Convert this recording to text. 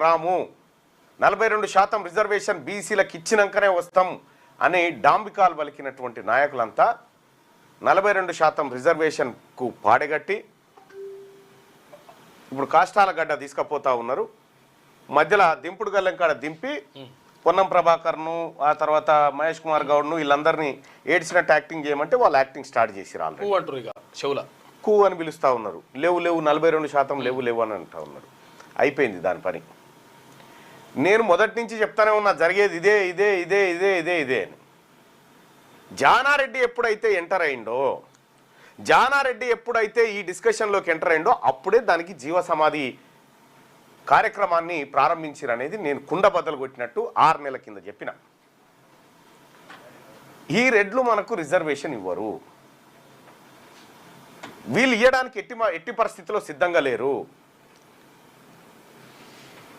రాము. నలభై రెండు శాతం రిజర్వేషన్ బీసీలకు ఇచ్చినాకనే వస్తాం అని డాంబికాలు పలికినటువంటి నాయకులంతా నలభై రెండు శాతం రిజర్వేషన్కు పాడగట్టి ఇప్పుడు కాష్టాల గడ్డ తీసుకుపోతా ఉన్నారు. మధ్యలో దింపుడు గల్లెం కాడ దింపి పొన్నం ప్రభాకర్ను ఆ తర్వాత మహేష్ కుమార్ గౌడ్ను వీళ్ళందరినీ ఏడ్చినట్టు యాక్టింగ్ చేయమంటే వాళ్ళు యాక్టింగ్ స్టార్ట్ చేసిరు ఆల్రెడీ. చెవుల. కూ అని పిలుస్తూ ఉన్నారు. లేవు లేవు నలభై రెండు శాతం లేవు లేవు అని అంటూ ఉన్నారు. అయిపోయింది దాని పని. నేను మొదటి నుంచి చెప్తానే ఉన్నా జరిగేది ఇదే ఇదే ఇదే ఇదే ఇదే ఇదే అని. జానారెడ్డి ఎప్పుడైతే ఎంటర్ అయిండో జానారెడ్డి ఎప్పుడైతే ఈ డిస్కషన్లోకి ఎంటర్ అయిండో అప్పుడే దానికి జీవ సమాధి కార్యక్రమాన్ని ప్రారంభించారనేది నేను కుండ బద్దలు కొట్టినట్టు ఆరు నెలల కింద చెప్పిన. ఈ రెడ్లు మనకు రిజర్వేషన్ ఇవ్వరు. వీళ్ళు ఇవ్వడానికి ఎట్టి ఎట్టి పరిస్థితిలో సిద్ధంగా లేరు.